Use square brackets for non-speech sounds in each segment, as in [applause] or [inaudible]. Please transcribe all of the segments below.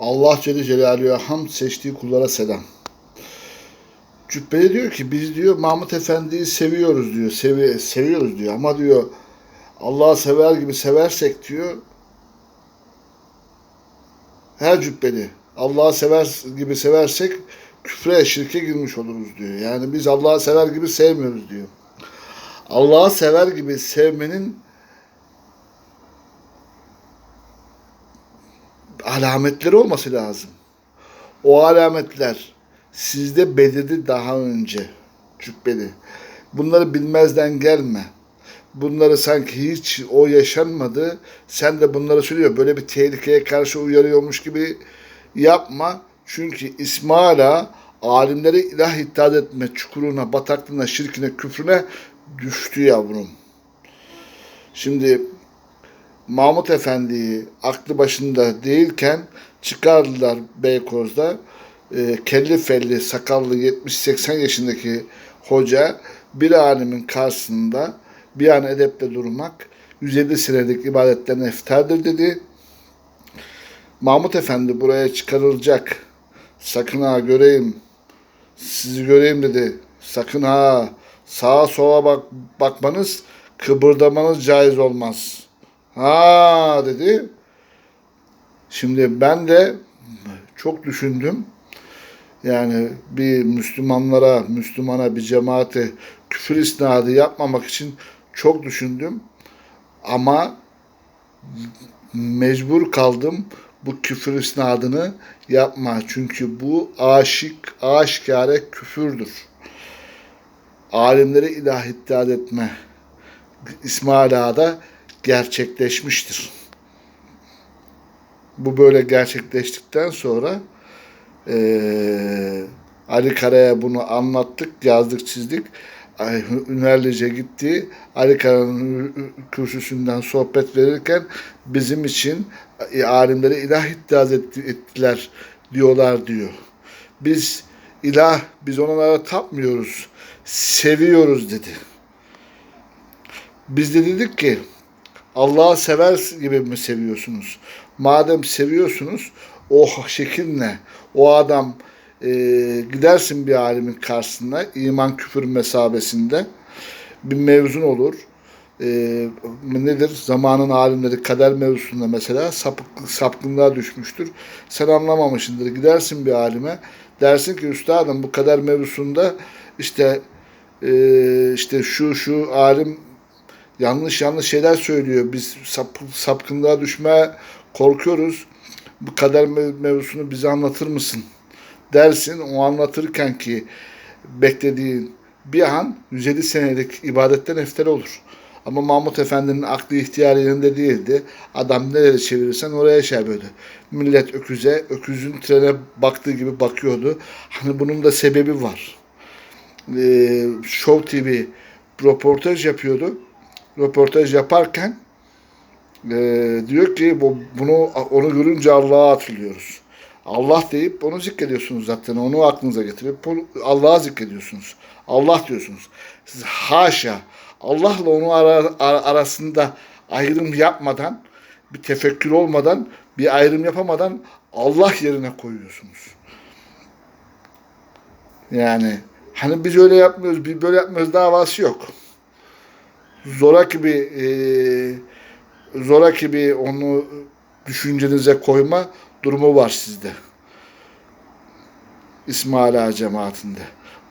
Allah Celle Celaluhu'ya hamd seçtiği kullara selam. Cübbeli diyor ki biz diyor Mahmut Efendi'yi seviyoruz diyor. Sevi seviyoruz diyor ama diyor Allah'ı sever gibi seversek diyor her cübbeli Allah'ı sever gibi seversek küfre, şirke girmiş oluruz diyor. Yani biz Allah'ı sever gibi sevmiyoruz diyor. Allah'ı sever gibi sevmenin alametleri olması lazım. O alametler sizde belirdi daha önce cübbeli. Bunları bilmezden gelme. Bunları sanki hiç o yaşanmadı. Sen de bunları söylüyor. Böyle bir tehlikeye karşı uyarıyormuş gibi yapma. Çünkü İsmaila alimleri ilah iddia etme çukuruna, bataklığına, şirkine, küfrüne düştü yavrum. Şimdi Mahmut Efendi'yi aklı başında değilken çıkardılar Beykoz'da. E, kelli felli, sakallı 70-80 yaşındaki hoca bir alimin karşısında bir an edeple durmak 150 senelik ibadetten eftardır dedi. Mahmut Efendi buraya çıkarılacak. Sakın ha göreyim. Sizi göreyim dedi. Sakın ha sağa sola bak bakmanız, kıpırdamanız caiz olmaz. Ha dedi. Şimdi ben de çok düşündüm. Yani bir Müslümanlara, Müslümana, bir cemaate küfür isnadı yapmamak için çok düşündüm. Ama mecbur kaldım bu küfür isnadını yapma. Çünkü bu aşık, aşikare küfürdür. Alimleri ilah iddia etme. İsmail Ağa'da gerçekleşmiştir. Bu böyle gerçekleştikten sonra eee Ali Kara'ya bunu anlattık, yazdık, çizdik. Ay, Ünverlice gitti. Ali Kara'nın kürsüsünden sohbet verirken bizim için e, alimleri ilah iddia etti- ettiler diyorlar diyor. Biz ilah, biz onlara tapmıyoruz, seviyoruz dedi. Biz de dedik ki Allah'ı sever gibi mi seviyorsunuz? Madem seviyorsunuz o şekil ne? O adam e, gidersin bir alimin karşısına iman küfür mesabesinde bir mevzun olur. E, nedir? Zamanın alimleri kader mevzusunda mesela sapık, sapkınlığa düşmüştür. Sen anlamamışsındır. Gidersin bir alime dersin ki üstadım bu kader mevzusunda işte e, işte şu şu alim yanlış yanlış şeyler söylüyor. Biz sap, sapkınlığa düşmeye korkuyoruz. Bu kader mev- mevzusunu bize anlatır mısın? Dersin. O anlatırken ki beklediğin bir an 150 senelik ibadetten eftel olur. Ama Mahmut Efendi'nin aklı ihtiyarı yerinde değildi. Adam nereye çevirirsen oraya şey yapıyordu. Millet öküze, öküzün trene baktığı gibi bakıyordu. Hani bunun da sebebi var. Ee, Show TV röportaj yapıyordu röportaj yaparken e, diyor ki bu, bunu onu görünce Allah'a hatırlıyoruz. Allah deyip onu zikrediyorsunuz zaten. Onu aklınıza getirip Allah'a zikrediyorsunuz. Allah diyorsunuz. Siz haşa Allah'la onu ara- ara- arasında ayrım yapmadan bir tefekkür olmadan bir ayrım yapamadan Allah yerine koyuyorsunuz. Yani hani biz öyle yapmıyoruz, biz böyle yapmıyoruz davası yok zoraki bir e, zoraki bir onu düşüncenize koyma durumu var sizde. İsmaila cemaatinde.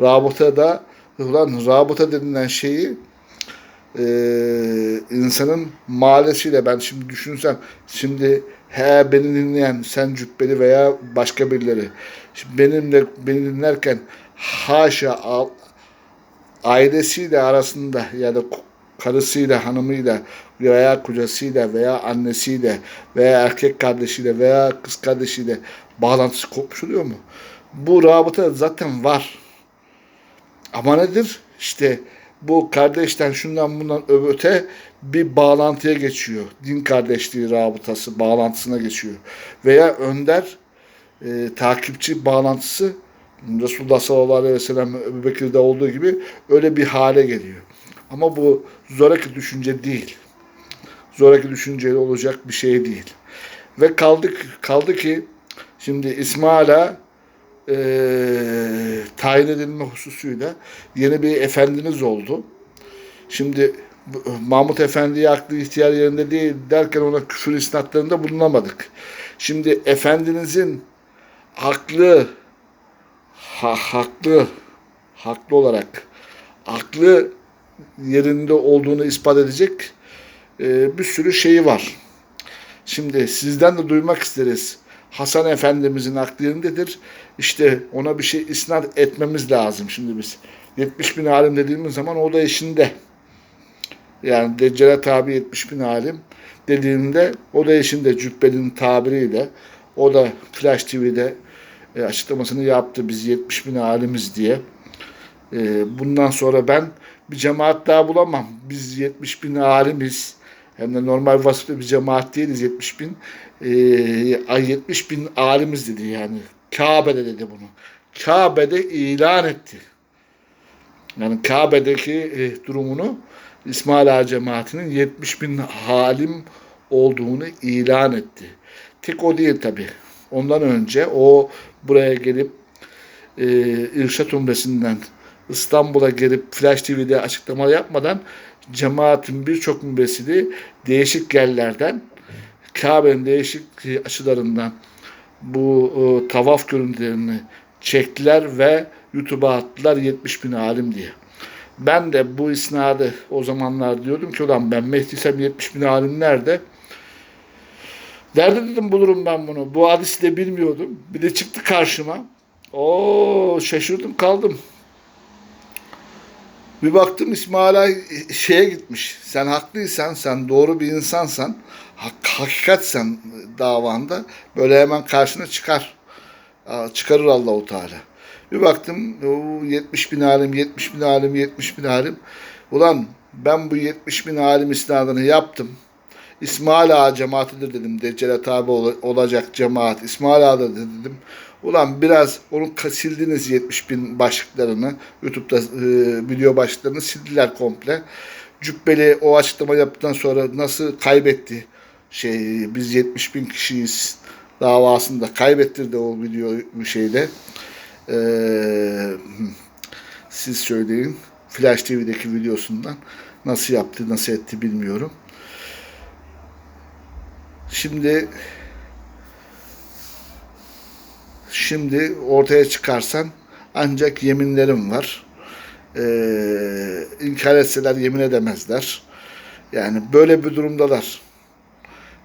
Rabıta da ulan rabıta denilen şeyi e, insanın mahallesiyle ben şimdi düşünsem şimdi he beni dinleyen sen cübbeli veya başka birileri şimdi benimle beni dinlerken haşa ailesiyle arasında ya da karısıyla, hanımıyla veya kocasıyla veya annesiyle veya erkek kardeşiyle veya kız kardeşiyle bağlantısı kopmuş oluyor mu? Bu rabıta zaten var. Ama nedir? İşte bu kardeşten şundan bundan öte bir bağlantıya geçiyor. Din kardeşliği rabıtası bağlantısına geçiyor. Veya önder e, takipçi bağlantısı Resulullah sallallahu aleyhi ve sellem Ebu Bekir'de olduğu gibi öyle bir hale geliyor. Ama bu zoraki düşünce değil. Zoraki düşünceyle olacak bir şey değil. Ve kaldık kaldı ki Şimdi İsmail'a e, tayin edilme hususuyla yeni bir efendiniz oldu. Şimdi Mahmut Efendi'ye aklı ihtiyar yerinde değil derken ona küfür isnatlarında bulunamadık. Şimdi Efendinizin haklı ha, haklı haklı olarak aklı yerinde olduğunu ispat edecek e, bir sürü şeyi var. Şimdi sizden de duymak isteriz. Hasan Efendimizin aklı yerindedir. İşte ona bir şey isnat etmemiz lazım şimdi biz. 70 bin alim dediğimiz zaman o da işinde. Yani Deccale tabi 70 bin alim dediğinde o da işinde cübbenin tabiriyle o da Flash TV'de e, açıklamasını yaptı biz 70 bin alimiz diye. E, bundan sonra ben bir cemaat daha bulamam. Biz 70 bin alimiz. Hem de normal vasıflı bir cemaat değiliz 70 bin. E, ay 70 bin alimiz dedi yani. Kabe'de dedi bunu. Kabe'de ilan etti. Yani Kabe'deki e, durumunu İsmail Ağa cemaatinin 70 bin halim olduğunu ilan etti. Tek o değil tabi. Ondan önce o buraya gelip e, İrşat Umresi'nden İstanbul'a gelip Flash TV'de açıklama yapmadan cemaatin birçok mübessili değişik yerlerden Kabe'nin değişik açılarından bu e, tavaf görüntülerini çektiler ve YouTube'a attılar 70 bin alim diye. Ben de bu isnadı o zamanlar diyordum ki ulan ben Mehdi'sem 70 bin alim nerede? Nerede dedim bulurum ben bunu. Bu hadisi de bilmiyordum. Bir de çıktı karşıma. Oo şaşırdım kaldım. Bir baktım İsmail Ay şeye gitmiş. Sen haklıysan, sen doğru bir insansan, hak, hakikatsen davanda böyle hemen karşına çıkar. Çıkarır Allahu Teala. Bir baktım o 70 bin alim, 70 bin alim, 70 bin alim. Ulan ben bu 70 bin alim isnadını yaptım. İsmail Ağa cemaatidir dedim. Deccale tabi ol- olacak cemaat. İsmail Ağa'dır dedim. Ulan biraz onu sildiniz 70 bin başlıklarını. YouTube'da e, video başlıklarını sildiler komple. Cübbeli o açıklama yaptıktan sonra nasıl kaybetti şey biz 70 bin kişiyiz davasında kaybettirdi o video şeyde. Ee, siz söyleyin. Flash TV'deki videosundan nasıl yaptı, nasıl etti bilmiyorum. Şimdi şimdi ortaya çıkarsan ancak yeminlerim var. Ee, inkar etseler yemin edemezler. Yani böyle bir durumdalar.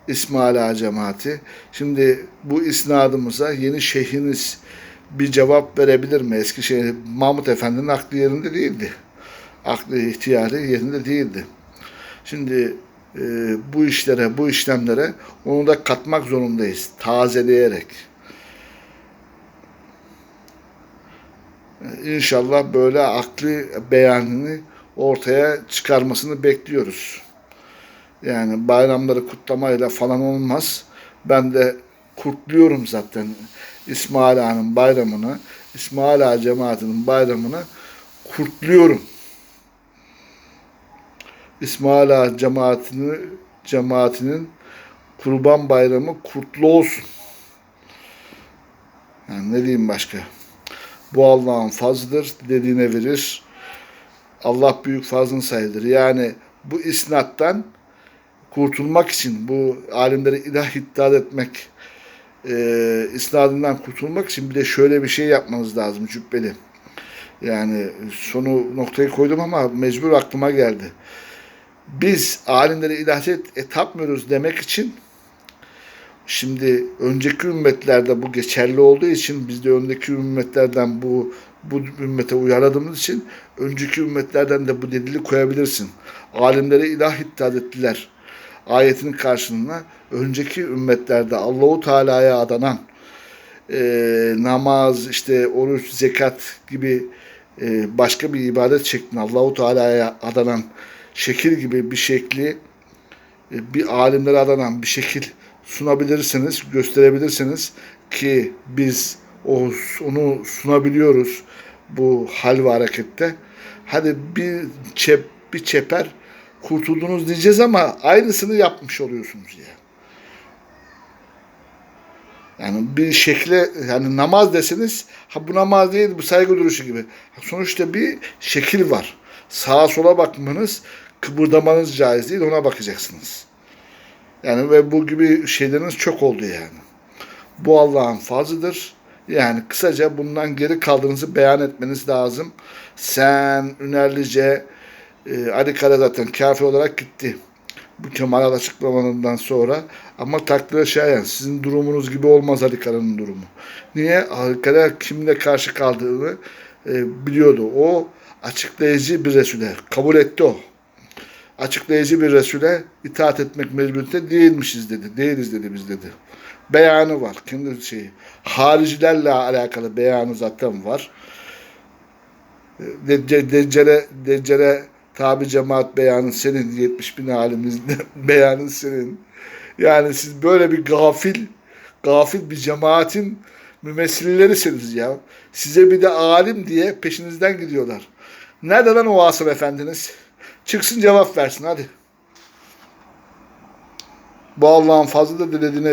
İsmail Ağa cemaati. Şimdi bu isnadımıza yeni şeyhiniz bir cevap verebilir mi? Eskişehir Mahmut Efendi'nin aklı yerinde değildi. Aklı ihtiyarı yerinde değildi. Şimdi e, bu işlere, bu işlemlere onu da katmak zorundayız. Tazeleyerek. İnşallah böyle aklı beyanını ortaya çıkarmasını bekliyoruz. Yani bayramları kutlamayla falan olmaz. Ben de kutluyorum zaten İsmail Ağa'nın bayramını, İsmail Ağa cemaatinin bayramını kutluyorum. İsmail Ağa cemaatini, cemaatinin kurban bayramı kutlu olsun. Yani ne diyeyim başka? Bu Allah'ın fazlıdır, dediğine verir. Allah büyük fazlın sayılır. Yani bu isnattan kurtulmak için bu alimleri ilah iddia etmek e, isnadından kurtulmak için bir de şöyle bir şey yapmanız lazım cübbeli. Yani sonu noktayı koydum ama mecbur aklıma geldi. Biz alimleri ilah et, et tapmıyoruz demek için şimdi önceki ümmetlerde bu geçerli olduğu için biz de önceki ümmetlerden bu bu ümmete uyarladığımız için önceki ümmetlerden de bu delili koyabilirsin. Alimleri ilah iddia ettiler ayetinin karşılığına önceki ümmetlerde Allahu Teala'ya adanan e, namaz, işte oruç, zekat gibi e, başka bir ibadet şeklinde Allahu Teala'ya adanan şekil gibi bir şekli e, bir alimlere adanan bir şekil sunabilirsiniz, gösterebilirsiniz ki biz o, onu sunabiliyoruz bu hal ve harekette. Hadi bir çep, bir çeper kurtuldunuz diyeceğiz ama aynısını yapmış oluyorsunuz ya. Yani bir şekle yani namaz deseniz ha bu namaz değil bu saygı duruşu gibi. Sonuçta bir şekil var. Sağa sola bakmanız, kıpırdamanız caiz değil ona bakacaksınız. Yani ve bu gibi şeyleriniz çok oldu yani. Bu Allah'ın fazlıdır. Yani kısaca bundan geri kaldığınızı beyan etmeniz lazım. Sen Ünerlice e, Ali Kara zaten kafir olarak gitti. Bu Kemal açıklamalarından sonra. Ama takdire şayan sizin durumunuz gibi olmaz Ali Kara'nın durumu. Niye? Ali Kara kimle karşı kaldığını e, biliyordu. O açıklayıcı bir Resul'e. Kabul etti o. Açıklayıcı bir Resul'e itaat etmek mecburiyetinde değilmişiz dedi. Değiliz dedi biz dedi. Beyanı var. Kendi şeyi. Haricilerle alakalı beyanı zaten var. Decce- Deccale, Deccale tabi cemaat beyanın senin 70 bin alimizin [laughs] beyanın senin. Yani siz böyle bir gafil gafil bir cemaatin mümessillerisiniz ya. Size bir de alim diye peşinizden gidiyorlar. Nerede lan o Asım efendiniz? Çıksın cevap versin hadi. Bu Allah'ın fazlı da dilediğine